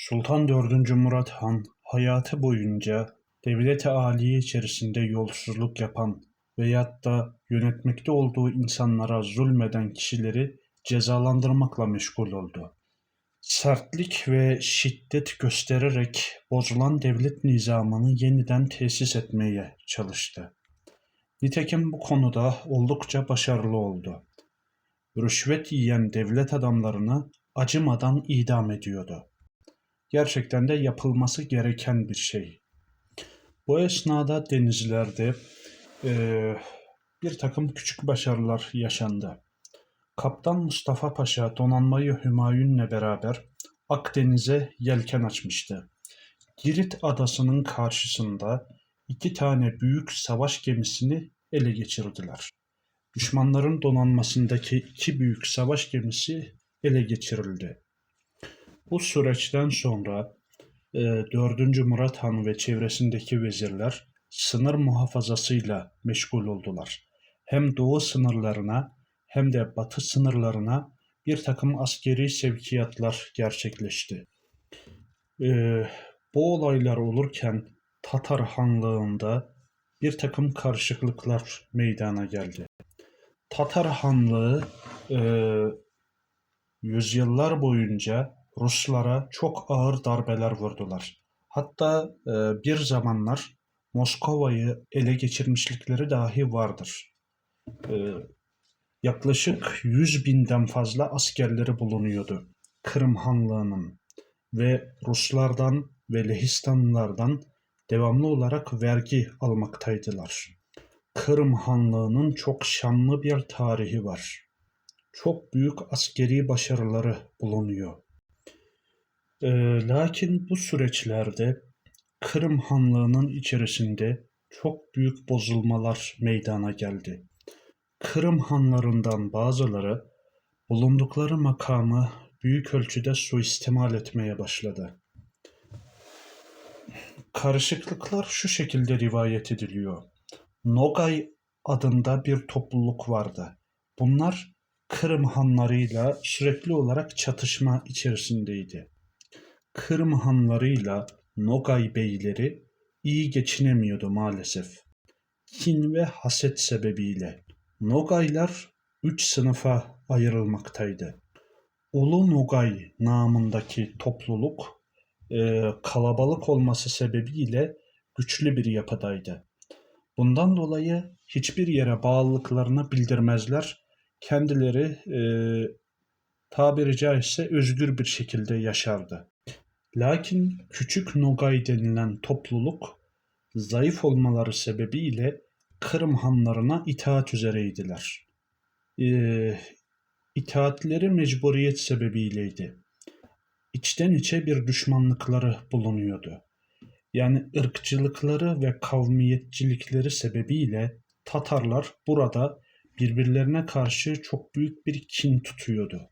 Sultan 4. Murat Han hayatı boyunca devlet-i âliye içerisinde yolsuzluk yapan veyahut da yönetmekte olduğu insanlara zulmeden kişileri cezalandırmakla meşgul oldu. Sertlik ve şiddet göstererek bozulan devlet nizamını yeniden tesis etmeye çalıştı. Nitekim bu konuda oldukça başarılı oldu. Rüşvet yiyen devlet adamlarını acımadan idam ediyordu gerçekten de yapılması gereken bir şey. Bu esnada denizlerde eee, bir takım küçük başarılar yaşandı. Kaptan Mustafa Paşa donanmayı Hümayun'la beraber Akdeniz'e yelken açmıştı. Girit adasının karşısında iki tane büyük savaş gemisini ele geçirdiler. Düşmanların donanmasındaki iki büyük savaş gemisi ele geçirildi. Bu süreçten sonra e, 4. Murat Han ve çevresindeki vezirler sınır muhafazasıyla meşgul oldular. Hem doğu sınırlarına hem de batı sınırlarına bir takım askeri sevkiyatlar gerçekleşti. E, bu olaylar olurken Tatar Hanlığı'nda bir takım karışıklıklar meydana geldi. Tatar Hanlığı e, yüzyıllar boyunca Ruslara çok ağır darbeler vurdular. Hatta e, bir zamanlar Moskova'yı ele geçirmişlikleri dahi vardır. E, yaklaşık 100 binden fazla askerleri bulunuyordu Kırım Hanlığı'nın ve Ruslardan ve Lehistanlılardan devamlı olarak vergi almaktaydılar. Kırım Hanlığı'nın çok şanlı bir tarihi var. Çok büyük askeri başarıları bulunuyor. Ee, lakin bu süreçlerde Kırım Hanlığı'nın içerisinde çok büyük bozulmalar meydana geldi. Kırım hanlarından bazıları bulundukları makamı büyük ölçüde suistimal etmeye başladı. Karışıklıklar şu şekilde rivayet ediliyor. Nogay adında bir topluluk vardı. Bunlar Kırım hanlarıyla sürekli olarak çatışma içerisindeydi. Kırım hanlarıyla Nogay beyleri iyi geçinemiyordu maalesef. Kin ve haset sebebiyle Nogaylar üç sınıfa ayrılmaktaydı. Ulu Nogay namındaki topluluk e, kalabalık olması sebebiyle güçlü bir yapıdaydı. Bundan dolayı hiçbir yere bağlılıklarını bildirmezler. Kendileri e, tabiri caizse özgür bir şekilde yaşardı. Lakin Küçük Nogay denilen topluluk zayıf olmaları sebebiyle Kırım hanlarına itaat üzereydiler. Ee, itaatleri mecburiyet sebebiyleydi. İçten içe bir düşmanlıkları bulunuyordu. Yani ırkçılıkları ve kavmiyetçilikleri sebebiyle Tatarlar burada birbirlerine karşı çok büyük bir kin tutuyordu.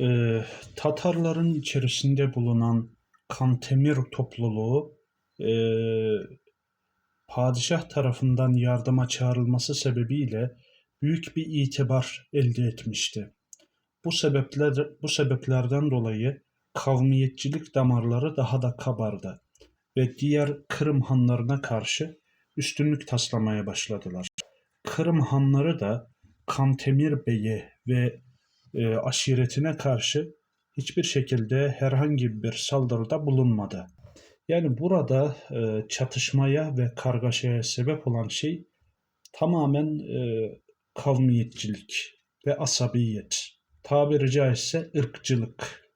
Ee, Tatarların içerisinde bulunan Kantemir topluluğu e, padişah tarafından yardıma çağrılması sebebiyle büyük bir itibar elde etmişti. Bu sebepler bu sebeplerden dolayı kavmiyetçilik damarları daha da kabardı ve diğer Kırım hanlarına karşı üstünlük taslamaya başladılar. Kırım hanları da Kantemir Bey'e ve e, aşiretine karşı hiçbir şekilde herhangi bir saldırıda bulunmadı. Yani burada e, çatışmaya ve kargaşaya sebep olan şey tamamen e, kavmiyetçilik ve asabiyet. Tabiri caizse ırkçılık.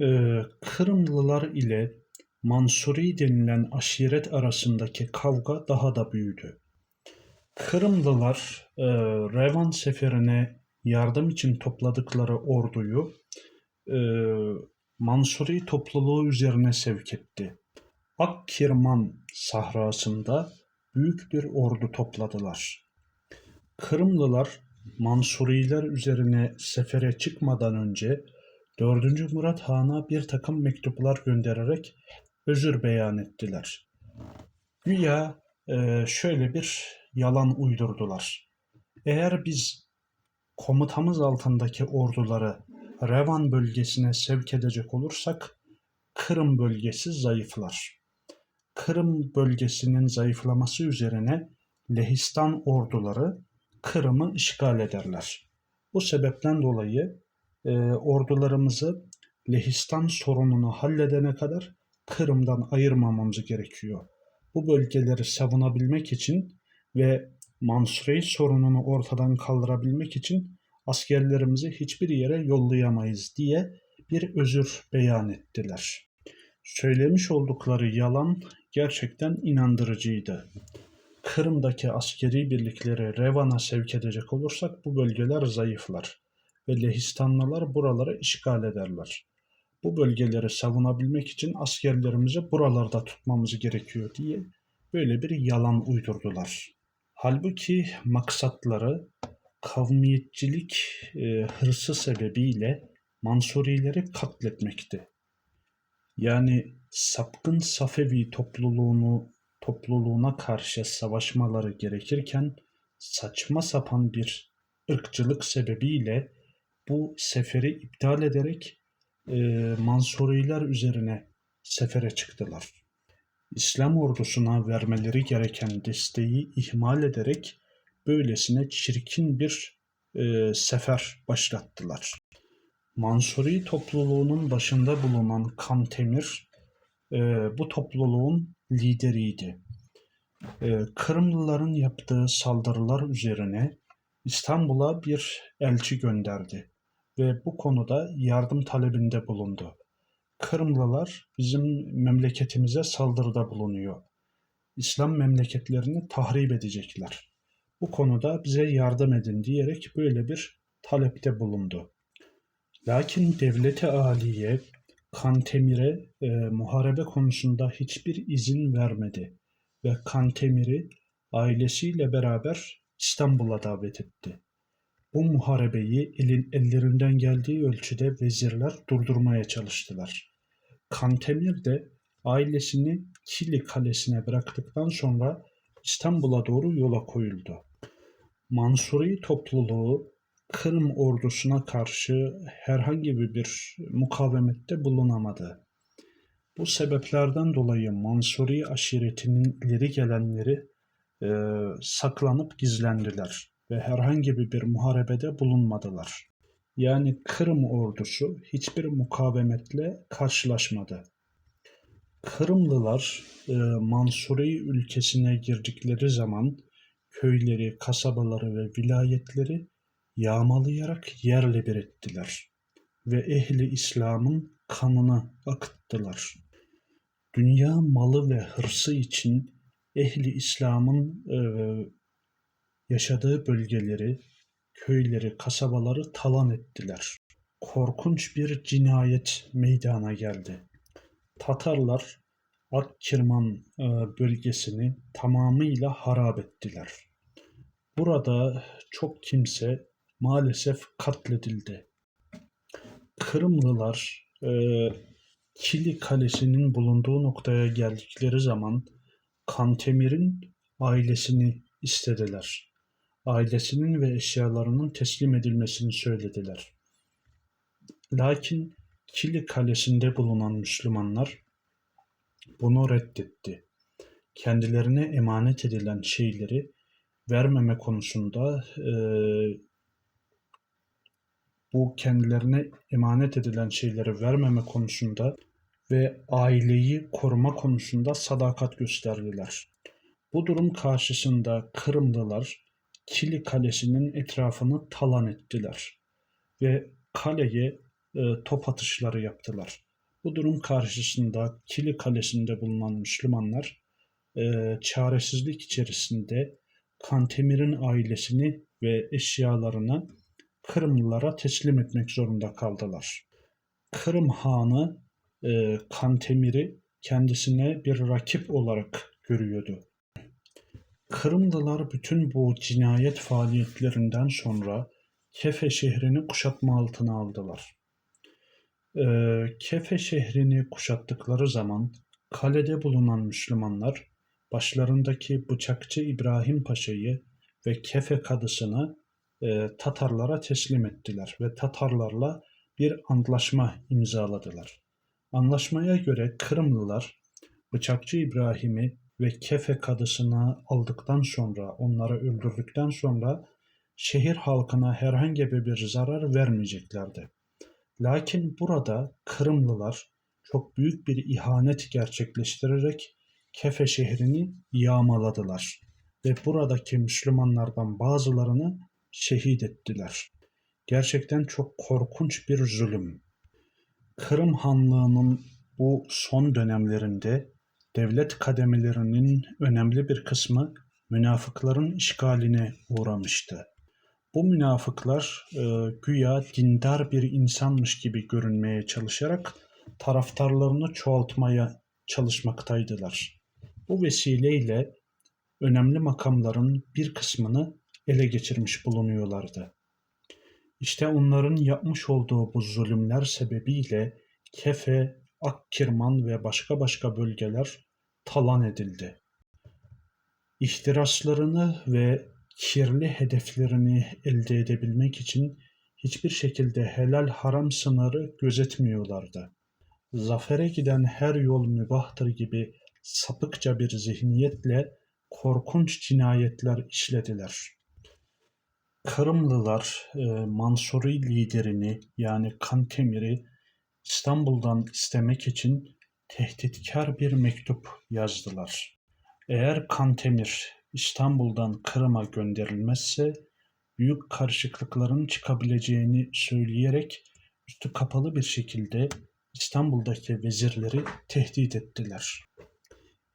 E, Kırımlılar ile Mansuri denilen aşiret arasındaki kavga daha da büyüdü. Kırımlılar e, Revan seferine yardım için topladıkları orduyu e, Mansuri topluluğu üzerine sevk etti. Akkirman sahrasında büyük bir ordu topladılar. Kırımlılar Mansuriler üzerine sefere çıkmadan önce 4. Murat Han'a bir takım mektuplar göndererek özür beyan ettiler. Güya e, şöyle bir yalan uydurdular. Eğer biz komutamız altındaki orduları Revan bölgesine sevk edecek olursak Kırım bölgesi zayıflar. Kırım bölgesinin zayıflaması üzerine Lehistan orduları Kırım'ı işgal ederler. Bu sebepten dolayı e, ordularımızı Lehistan sorununu halledene kadar Kırım'dan ayırmamamız gerekiyor. Bu bölgeleri savunabilmek için ve Mansuri sorununu ortadan kaldırabilmek için askerlerimizi hiçbir yere yollayamayız diye bir özür beyan ettiler. Söylemiş oldukları yalan gerçekten inandırıcıydı. Kırım'daki askeri birlikleri Revan'a sevk edecek olursak bu bölgeler zayıflar ve Lehistanlılar buraları işgal ederler. Bu bölgeleri savunabilmek için askerlerimizi buralarda tutmamız gerekiyor diye böyle bir yalan uydurdular. Halbuki maksatları kavmiyetçilik e, hırsı sebebiyle Mansurileri katletmekti. Yani sapkın Safevi topluluğunu topluluğuna karşı savaşmaları gerekirken saçma sapan bir ırkçılık sebebiyle bu seferi iptal ederek e, Mansuriler üzerine sefere çıktılar. İslam ordusuna vermeleri gereken desteği ihmal ederek böylesine çirkin bir e, sefer başlattılar. Mansuri topluluğunun başında bulunan Kantemir e, bu topluluğun lideriydi. E, Kırımlıların yaptığı saldırılar üzerine İstanbul'a bir elçi gönderdi ve bu konuda yardım talebinde bulundu. Kırımlılar bizim memleketimize saldırıda bulunuyor. İslam memleketlerini tahrip edecekler. Bu konuda bize yardım edin diyerek böyle bir talepte bulundu. Lakin devleti aliye Kantemir'e e, muharebe konusunda hiçbir izin vermedi ve Kantemir'i ailesiyle beraber İstanbul'a davet etti. Bu muharebeyi elin, ellerinden geldiği ölçüde vezirler durdurmaya çalıştılar. Kantemir de ailesini Kili kalesine bıraktıktan sonra İstanbul'a doğru yola koyuldu. Mansuri topluluğu Kırım ordusuna karşı herhangi bir mukavemette bulunamadı. Bu sebeplerden dolayı Mansuri aşiretinin ileri gelenleri e, saklanıp gizlendiler ve herhangi bir muharebede bulunmadılar. Yani Kırım ordusu hiçbir mukavemetle karşılaşmadı. Kırımlılar e, Mansuri ülkesine girdikleri zaman köyleri, kasabaları ve vilayetleri yağmalayarak yerle bir ettiler ve ehli İslam'ın kanını akıttılar. Dünya malı ve hırsı için ehli İslam'ın e, yaşadığı bölgeleri, köyleri, kasabaları talan ettiler. Korkunç bir cinayet meydana geldi. Tatarlar Akkirman e, bölgesini tamamıyla harap ettiler. Burada çok kimse maalesef katledildi. Kırımlılar e, Kili Kalesi'nin bulunduğu noktaya geldikleri zaman Kantemir'in ailesini istediler. Ailesinin ve eşyalarının teslim edilmesini söylediler. Lakin Kili Kalesi'nde bulunan Müslümanlar bunu reddetti. Kendilerine emanet edilen şeyleri vermeme konusunda e, bu kendilerine emanet edilen şeyleri vermeme konusunda ve aileyi koruma konusunda sadakat gösterdiler. Bu durum karşısında Kırımlılar Kili Kalesi'nin etrafını talan ettiler ve kaleye e, top atışları yaptılar. Bu durum karşısında Kili Kalesi'nde bulunan Müslümanlar e, çaresizlik içerisinde Kantemir'in ailesini ve eşyalarını Kırımlılara teslim etmek zorunda kaldılar. Kırım Hanı e, Kantemir'i kendisine bir rakip olarak görüyordu. Kırımlılar bütün bu cinayet faaliyetlerinden sonra Kefe şehrini kuşatma altına aldılar. E, Kefe şehrini kuşattıkları zaman kalede bulunan Müslümanlar başlarındaki bıçakçı İbrahim Paşa'yı ve Kefe kadısını e, Tatarlara teslim ettiler ve Tatarlarla bir antlaşma imzaladılar. Anlaşmaya göre Kırımlılar Bıçakçı İbrahim'i ve Kefe kadısını aldıktan sonra, onları öldürdükten sonra şehir halkına herhangi bir zarar vermeyeceklerdi. Lakin burada Kırımlılar çok büyük bir ihanet gerçekleştirerek Kefe şehrini yağmaladılar ve buradaki Müslümanlardan bazılarını şehit ettiler. Gerçekten çok korkunç bir zulüm. Kırım Hanlığı'nın bu son dönemlerinde devlet kademelerinin önemli bir kısmı münafıkların işgaline uğramıştı. Bu münafıklar e, güya dindar bir insanmış gibi görünmeye çalışarak taraftarlarını çoğaltmaya çalışmaktaydılar. Bu vesileyle önemli makamların bir kısmını ele geçirmiş bulunuyorlardı. İşte onların yapmış olduğu bu zulümler sebebiyle Kefe, Akkirman ve başka başka bölgeler talan edildi. İhtiraslarını ve kirli hedeflerini elde edebilmek için hiçbir şekilde helal haram sınırı gözetmiyorlardı. Zafere giden her yol mübahtır gibi sapıkça bir zihniyetle korkunç cinayetler işlediler. Kırımlılar e, Mansuri liderini yani Kantemir'i İstanbul'dan istemek için tehditkar bir mektup yazdılar. Eğer Kantemir İstanbul'dan Kırım'a gönderilmezse büyük karışıklıkların çıkabileceğini söyleyerek üstü kapalı bir şekilde İstanbul'daki vezirleri tehdit ettiler.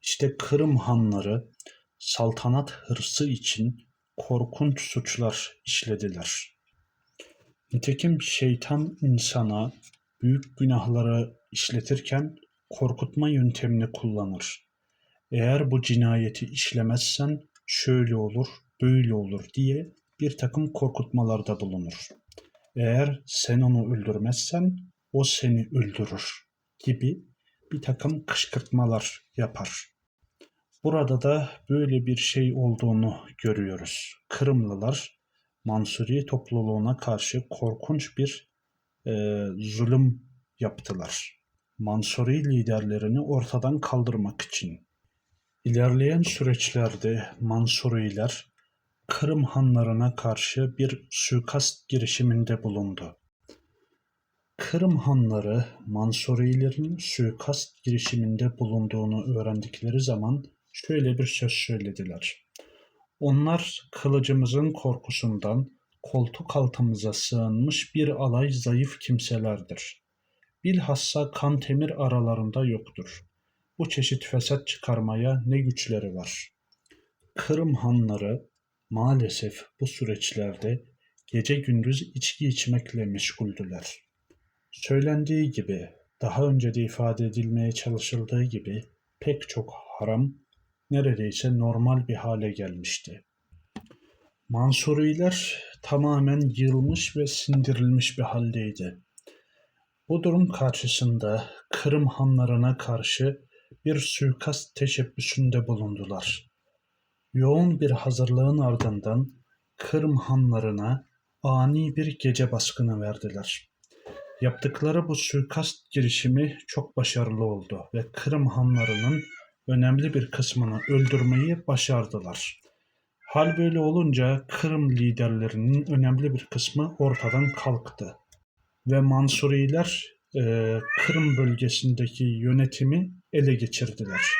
İşte Kırım hanları saltanat hırsı için korkunç suçlar işlediler. Nitekim şeytan insana büyük günahları işletirken korkutma yöntemini kullanır. Eğer bu cinayeti işlemezsen şöyle olur, böyle olur diye bir takım korkutmalarda bulunur. Eğer sen onu öldürmezsen o seni öldürür gibi bir takım kışkırtmalar yapar. Burada da böyle bir şey olduğunu görüyoruz. Kırımlılar Mansuri topluluğuna karşı korkunç bir e, zulüm yaptılar. Mansuri liderlerini ortadan kaldırmak için. İlerleyen süreçlerde Mansuriler Kırım hanlarına karşı bir suikast girişiminde bulundu. Kırım hanları Mansurilerin suikast girişiminde bulunduğunu öğrendikleri zaman şöyle bir söz söylediler. Onlar kılıcımızın korkusundan koltuk altımıza sığınmış bir alay zayıf kimselerdir. Bilhassa Kantemir aralarında yoktur. Bu çeşit fesat çıkarmaya ne güçleri var. Kırım hanları maalesef bu süreçlerde gece gündüz içki içmekle meşguldüler. Söylendiği gibi, daha önce de ifade edilmeye çalışıldığı gibi pek çok haram neredeyse normal bir hale gelmişti. Mansuriler tamamen yığılmış ve sindirilmiş bir haldeydi. Bu durum karşısında Kırım hanlarına karşı bir suikast teşebbüsünde bulundular. Yoğun bir hazırlığın ardından Kırım hanlarına ani bir gece baskını verdiler. Yaptıkları bu suikast girişimi çok başarılı oldu ve Kırım hanlarının önemli bir kısmını öldürmeyi başardılar. Hal böyle olunca Kırım liderlerinin önemli bir kısmı ortadan kalktı ve Mansuriler e, Kırım bölgesindeki yönetimi ele geçirdiler.